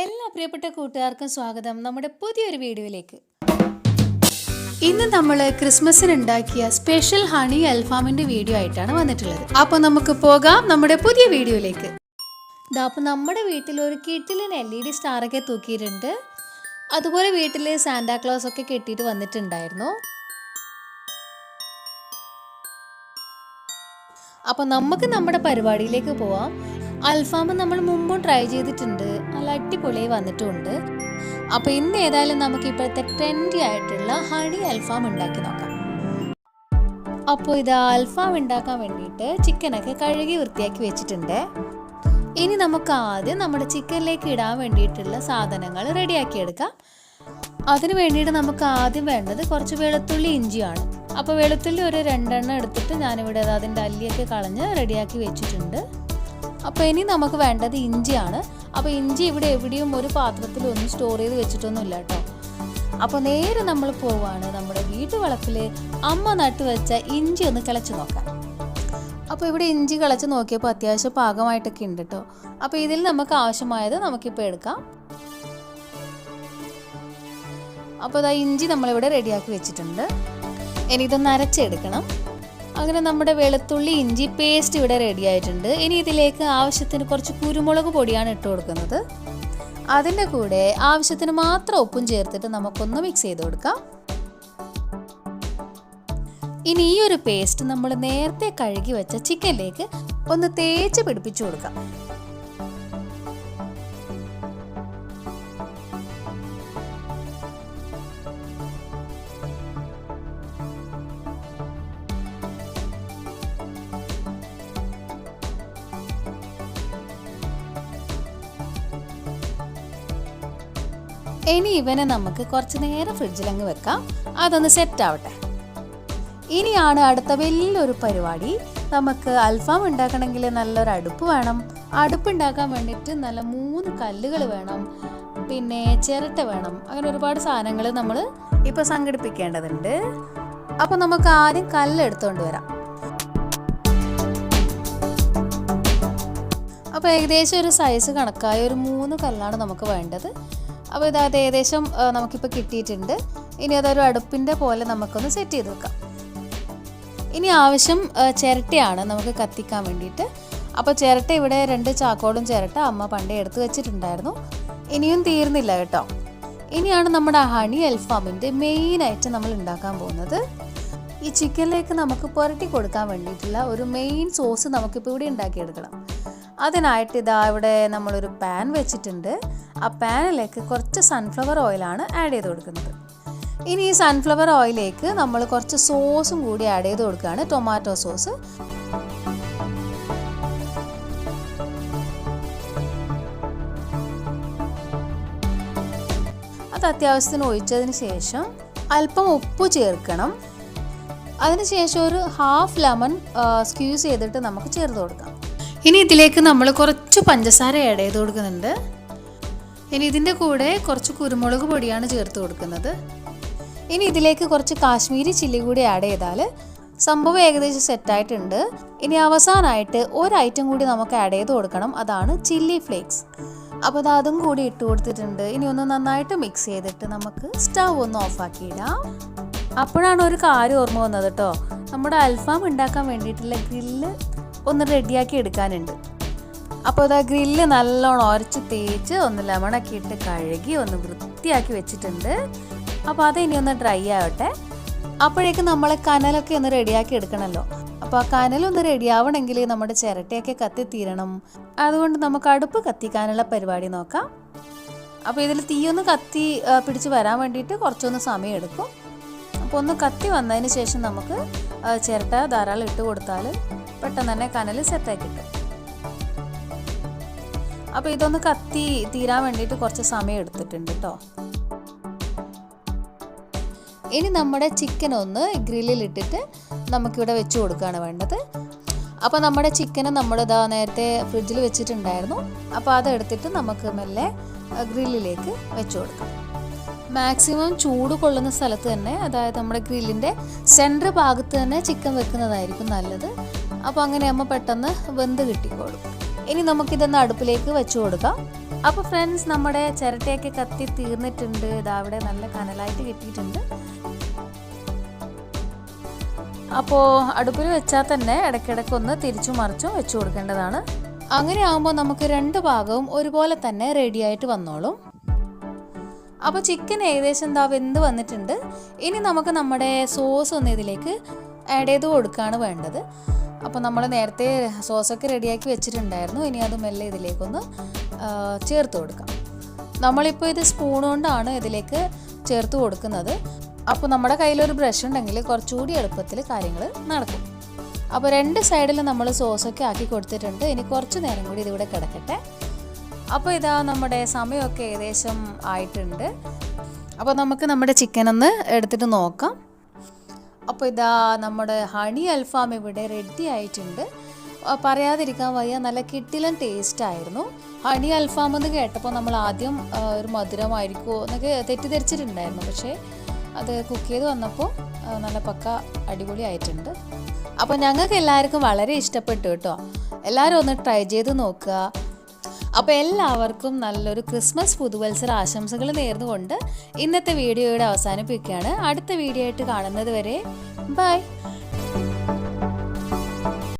എല്ലാ പ്രിയപ്പെട്ട കൂട്ടുകാർക്കും സ്വാഗതം നമ്മുടെ പുതിയൊരു വീഡിയോയിലേക്ക്. ഇന്ന് നമ്മൾ ക്രിസ്മസിന് ഉണ്ടാക്കിയ സ്പെഷ്യൽ ഹണി അൽഫാമിന്റെ വീഡിയോ ആയിട്ടാണ് വന്നിട്ടുള്ളത്. അപ്പോൾ നമുക്ക് പോകാം നമ്മുടെ പുതിയ വീഡിയോയിലേക്ക്. ഇതാ അപ്പോൾ നമ്മുടെ വീട്ടിൽ ഒരു കിട്ടിലിന് എൽ ഇ ഡി സ്റ്റാറൊക്കെ തൂക്കിയിട്ടുണ്ട്. അതുപോലെ വീട്ടിൽ സാന്റാക്ലോസ് ഒക്കെ കെട്ടിയിട്ട് വന്നിട്ടുണ്ടായിരുന്നു. അപ്പോൾ നമുക്ക് നമ്മുടെ പരിപാടിയിലേക്ക് പോവാം. അൽഫാം നമ്മൾ മുമ്പും ട്രൈ ചെയ്തിട്ടുണ്ട്. നല്ല അടിപൊളിയായി വന്നിട്ടുണ്ട്. അപ്പോൾ ഇന്ന് ഏതായാലും നമുക്ക് ഇപ്പോഴത്തെ ട്രെൻഡി ആയിട്ടുള്ള ഹണി അൽഫാം ഉണ്ടാക്കി നോക്കാം. അപ്പോൾ ഇത് അൽഫാം ഉണ്ടാക്കാൻ വേണ്ടിയിട്ട് ചിക്കനൊക്കെ കഴുകി വൃത്തിയാക്കി വെച്ചിട്ടുണ്ട്. ഇനി നമുക്ക് ആദ്യം നമ്മുടെ ചിക്കനിലേക്ക് ഇടാൻ വേണ്ടിയിട്ടുള്ള സാധനങ്ങൾ റെഡിയാക്കി എടുക്കാം. അതിന് വേണ്ടിയിട്ട് നമുക്ക് ആദ്യം വേണ്ടത് കുറച്ച് വെളുത്തുള്ളി ഇഞ്ചിയാണ്. അപ്പോൾ വെളുത്തുള്ളി ഒരു രണ്ടെണ്ണം എടുത്തിട്ട് ഞാനിവിടെ അത് അതിന്റെ അല്ലിയൊക്കെ കളഞ്ഞ് റെഡിയാക്കി വെച്ചിട്ടുണ്ട്. അപ്പോൾ ഇനി നമുക്ക് വേണ്ടത് ഇഞ്ചിയാണ്. അപ്പോൾ ഇഞ്ചി ഇവിടെ എവിടെയും ഒരു പാത്രത്തിൽ ഒന്നും സ്റ്റോർ ചെയ്ത് വെച്ചിട്ടൊന്നുമില്ല കേട്ടോ. അപ്പോൾ നേരെ നമ്മൾ പോവാണ് നമ്മുടെ വീട്ടുവളപ്പിൽ അമ്മ നട്ടു വെച്ച ഇഞ്ചി ഒന്ന് കിളച്ച് നോക്കാം അപ്പോൾ ഇവിടെ ഇഞ്ചി കിളച്ച് നോക്കിയപ്പോൾ അത്യാവശ്യം പാകമായിട്ടൊക്കെ ഉണ്ട് കേട്ടോ. അപ്പോൾ ഇതിൽ നമുക്ക് ആവശ്യമായത് നമുക്കിപ്പോൾ എടുക്കാം. അപ്പോൾ ഇതാ ഇഞ്ചി നമ്മളിവിടെ റെഡിയാക്കി വെച്ചിട്ടുണ്ട്. ഇനി ഇതൊന്ന് അരച്ചെടുക്കണം. അങ്ങനെ നമ്മുടെ വെളുത്തുള്ളി ഇഞ്ചി പേസ്റ്റ് ഇവിടെ റെഡി ആയിട്ടുണ്ട്. ഇനി ഇതിലേക്ക് ആവശ്യത്തിന് കുറച്ച് കുരുമുളക് പൊടിയാണ് ഇട്ട് കൊടുക്കുന്നത്. അതിന്റെ കൂടെ ആവശ്യത്തിന് മാത്രം ഉപ്പും ചേർത്തിട്ട് നമുക്കൊന്ന് മിക്സ് ചെയ്ത് കൊടുക്കാം. ഇനി ഈ ഒരു പേസ്റ്റ് നമ്മൾ നേരത്തെ കഴുകി വെച്ച ചിക്കനിലേക്ക് ഒന്ന് തേച്ച് പിടിപ്പിച്ചു കൊടുക്കാം. ഇനി ഇവനെ നമുക്ക് കുറച്ച് നേരം ഫ്രിഡ്ജിലങ്ങ് വെക്കാം. അതൊന്ന് സെറ്റ് ആവട്ടെ. ഇനിയാണ് അടുത്ത വലിയൊരു പരിപാടി. നമുക്ക് അൽഫാം ഉണ്ടാക്കണമെങ്കിൽ നല്ലൊരു അടുപ്പ് വേണം. അടുപ്പ് ഉണ്ടാക്കാൻ വേണ്ടിയിട്ട് നല്ല മൂന്ന് കല്ലുകൾ വേണം. പിന്നെ ചിരട്ട വേണം. അങ്ങനെ ഒരുപാട് സാധനങ്ങൾ നമ്മൾ ഇപ്പോൾ സംഘടിപ്പിക്കേണ്ടതുണ്ട്. അപ്പോൾ നമുക്ക് ആദ്യം കല്ലെടുത്തുകൊണ്ട് വരാം. അപ്പോൾ ഏകദേശം ഒരു സൈസ് കണക്കായ ഒരു മൂന്ന് കല്ലാണ് നമുക്ക് വേണ്ടത്. അപ്പോൾ ഇത് അത് ഏകദേശം നമുക്കിപ്പോൾ കിട്ടിയിട്ടുണ്ട്. ഇനി അതൊരു അടുപ്പിന്റെ പോലെ നമുക്കൊന്ന് സെറ്റ് ചെയ്ത് വെക്കാം. ഇനി ആവശ്യം ചിരട്ടയാണ് നമുക്ക് കത്തിക്കാൻ വേണ്ടിയിട്ട്. അപ്പോൾ ചിരട്ട ഇവിടെ രണ്ട് ചാക്കോടും ചിരട്ട അമ്മ പണ്ടേ എടുത്ത് വെച്ചിട്ടുണ്ടായിരുന്നു. ഇനിയും തീർന്നില്ല കേട്ടോ. ഇനിയാണ് നമ്മുടെ ഹണി അൽഫാമിന്റെ മെയിനായിട്ട് നമ്മൾ ഉണ്ടാക്കാൻ പോകുന്നത്. ഈ ചിക്കനിലേക്ക് നമുക്ക് പുരട്ടി കൊടുക്കാൻ വേണ്ടിയിട്ടുള്ള ഒരു മെയിൻ സോസ് നമുക്കിപ്പോൾ ഇവിടെ ഉണ്ടാക്കിയെടുക്കണം. അതിനായിട്ട് ഇതാ ഇവിടെ നമ്മളൊരു പാൻ വെച്ചിട്ടുണ്ട്. ആ പാനിലേക്ക് കുറച്ച് സൺഫ്ലവർ ഓയിലാണ് ആഡ് ചെയ്ത് കൊടുക്കുന്നത്. ഇനി ഈ സൺഫ്ലവർ ഓയിലേക്ക് നമ്മൾ കുറച്ച് സോസും കൂടി ആഡ് ചെയ്ത് കൊടുക്കുകയാണ്. ടൊമാറ്റോ സോസ് അത് അത്യാവശ്യത്തിന് ഒഴിച്ചതിന് ശേഷം അല്പം ഉപ്പ് ചേർക്കണം. അതിനുശേഷം ഒരു ഹാഫ് ലെമൺ സ്ക്യൂസ് ചെയ്തിട്ട് നമുക്ക് ചേർത്ത് കൊടുക്കാം. ഇനി ഇതിലേക്ക് നമ്മൾ കുറച്ച് പഞ്ചസാര ആഡ് ചെയ്ത് കൊടുക്കുന്നുണ്ട്. ഇനി ഇതിന്റെ കൂടെ കുറച്ച് കുരുമുളക് പൊടിയാണ് ചേർത്ത് കൊടുക്കുന്നത്. ഇനി ഇതിലേക്ക് കുറച്ച് കാശ്മീരി ചില്ലി കൂടി ആഡ് ചെയ്താൽ സംഭവം ഏകദേശം സെറ്റായിട്ടുണ്ട് ഇനി അവസാനമായിട്ട് ഒരു ഐറ്റം കൂടി നമുക്ക് ആഡ് ചെയ്ത് കൊടുക്കണം അതാണ് ചില്ലി ഫ്ലേക്സ് അപ്പോൾ അത് അതും കൂടി ഇട്ട് കൊടുത്തിട്ടുണ്ട്. ഇനി ഒന്ന് നന്നായിട്ട് മിക്സ് ചെയ്തിട്ട് നമുക്ക് സ്റ്റവ് ഒന്ന് ഓഫാക്കിയിടാം അപ്പോഴാണ് ഒരു കാര്യം ഓർമ്മ വന്നത് കേട്ടോ നമ്മുടെ അൽഫാം ഉണ്ടാക്കാൻ വേണ്ടിയിട്ടുള്ള ഗ്രില്ല് ഒന്ന് റെഡിയാക്കി എടുക്കാനുണ്ട്. അപ്പോൾ അതാ ഗ്രില്ല് നല്ലോണം ഉരച്ച് തേച്ച് ഒന്ന് ലെമണൊക്കെ ഇട്ട് കഴുകി ഒന്ന് വൃത്തിയാക്കി വെച്ചിട്ടുണ്ട്. അപ്പോൾ അത് ഇനി ഒന്ന് ഡ്രൈ ആവട്ടെ. അപ്പോഴേക്ക് നമ്മൾ കനലൊക്കെ ഒന്ന് റെഡിയാക്കി എടുക്കണമല്ലോ അപ്പോൾ ആ കനലൊന്ന് റെഡി ആവണമെങ്കിൽ നമ്മുടെ ചിരട്ടയൊക്കെ കത്തിത്തീരണം അതുകൊണ്ട് നമുക്ക് അടുപ്പ് കത്തിക്കാനുള്ള പരിപാടി നോക്കാം. അപ്പോൾ ഇതിൽ തീയൊന്ന് കത്തി പിടിച്ച് വരാൻ വേണ്ടിയിട്ട് കുറച്ചൊന്ന് സമയം എടുക്കും. അപ്പോൾ ഒന്ന് കത്തി വന്നതിന് ശേഷം നമുക്ക് ചിരട്ട ധാരാളം ഇട്ട് കൊടുത്താൽ പെട്ടെന്ന് തന്നെ കനൽ സെറ്റാക്കി കിട്ടും. അപ്പോൾ ഇതൊന്ന് കത്തി തീരാൻ വേണ്ടിയിട്ട് കുറച്ച് സമയം എടുത്തിട്ടുണ്ട് കേട്ടോ ഇനി നമ്മുടെ ചിക്കൻ ഒന്ന് ഗ്രില്ലിൽ ഇട്ടിട്ട് നമുക്കിവിടെ വെച്ച് കൊടുക്കുകയാണ് വേണ്ടത്. അപ്പോൾ നമ്മുടെ ചിക്കന് നമ്മൾ ഇതാ നേരത്തെ ഫ്രിഡ്ജിൽ വെച്ചിട്ടുണ്ടായിരുന്നു. അപ്പോൾ അതെടുത്തിട്ട് നമുക്ക് മെല്ലെ ഗ്രില്ലിലേക്ക് വെച്ച് കൊടുക്കാം. മാക്സിമം ചൂട് കൊള്ളുന്ന സ്ഥലത്ത് തന്നെ അതായത് നമ്മുടെ ഗ്രില്ലിന്റെ സെന്റർ ഭാഗത്ത് തന്നെ ചിക്കൻ വെക്കുന്നതായിരിക്കും നല്ലത്. അപ്പോൾ അങ്ങനെ അമ്മ പെട്ടെന്ന് വെന്ത് കിട്ടിക്കോളും. ഇനി നമുക്കിതൊന്ന് അടുപ്പിലേക്ക് വെച്ച് കൊടുക്കാം. അപ്പോൾ ഫ്രണ്ട്സ് നമ്മുടെ ചിരട്ടയൊക്കെ കത്തി തീർന്നിട്ടുണ്ട്. ഇതാ അവിടെ നല്ല കനലായിട്ട് കിട്ടിയിട്ടുണ്ട്. അപ്പോൾ അടുപ്പിൽ വെച്ചാൽ തന്നെ ഇടയ്ക്കിടയ്ക്ക് ഒന്ന് തിരിച്ചു മറിച്ചും വെച്ച് കൊടുക്കേണ്ടതാണ്. അങ്ങനെ ആകുമ്പോൾ നമുക്ക് രണ്ട് ഭാഗവും ഒരുപോലെ തന്നെ റെഡി ആയിട്ട് വന്നോളും. അപ്പോൾ ചിക്കൻ ഏകദേശം എന്താ വെന്ത് വന്നിട്ടുണ്ട്. ഇനി നമുക്ക് നമ്മുടെ സോസ് ഒന്ന് ഇതിലേക്ക് ആഡ് ചെയ്ത് കൊടുക്കുകയാണ് വേണ്ടത്. അപ്പോൾ നമ്മൾ നേരത്തെ സോസൊക്കെ റെഡിയാക്കി വെച്ചിട്ടുണ്ടായിരുന്നു. ഇനി അത് മെല്ലെ ഇതിലേക്കൊന്ന് ചേർത്ത് കൊടുക്കാം. നമ്മളിപ്പോൾ ഇത് സ്പൂൺ കൊണ്ടാണ് ഇതിലേക്ക് ചേർത്ത് കൊടുക്കുന്നത്. അപ്പോൾ നമ്മുടെ കയ്യിലൊരു ബ്രഷ് ഉണ്ടെങ്കിൽ കുറച്ചുകൂടി എളുപ്പത്തിൽ കാര്യങ്ങൾ നടക്കും. അപ്പോൾ രണ്ട് സൈഡിൽ നമ്മൾ സോസൊക്കെ ആക്കി കൊടുത്തിട്ടുണ്ട്. ഇനി കുറച്ച് നേരം കൂടി ഇതിവിടെ കിടക്കട്ടെ. അപ്പോൾ ഇതാ നമ്മുടെ സമയമൊക്കെ ഏകദേശം ആയിട്ടുണ്ട്. അപ്പോൾ നമുക്ക് നമ്മുടെ ചിക്കൻ ഒന്ന് എടുത്തിട്ട് നോക്കാം. അപ്പോൾ ഇതാ നമ്മുടെ ഹണി അൽഫാം ഇവിടെ റെഡി ആയിട്ടുണ്ട്. പറയാതിരിക്കാൻ വയ്യ നല്ല കിട്ടിലൻ ടേസ്റ്റ് ആയിരുന്നു. ഹണി അൽഫാം എന്ന് കേട്ടപ്പോൾ നമ്മൾ ആദ്യം ഒരു മധുരമായിരിക്കുമോ എന്നൊക്കെ തെറ്റിദ്ധരിച്ചിട്ടുണ്ടായിരുന്നു. പക്ഷേ അത് കുക്ക് ചെയ്ത് വന്നപ്പോൾ നല്ല പക്ക അടിപൊളി ആയിട്ടുണ്ട്. അപ്പോൾ ഞങ്ങൾക്ക് എല്ലാവർക്കും വളരെ ഇഷ്ടപ്പെട്ടു കേട്ടോ. എല്ലാവരും ഒന്ന് ട്രൈ ചെയ്ത് നോക്കുക. അപ്പോൾ എല്ലാവർക്കും നല്ലൊരു ക്രിസ്മസ് പുതുവത്സര ആശംസകൾ നേർന്നുകൊണ്ട് ഇന്നത്തെ വീഡിയോയുടെ അവസാനിപ്പിക്കുകയാണ്. അടുത്ത വീഡിയോ ആയിട്ട് കാണുന്നത് വരെ ബൈ.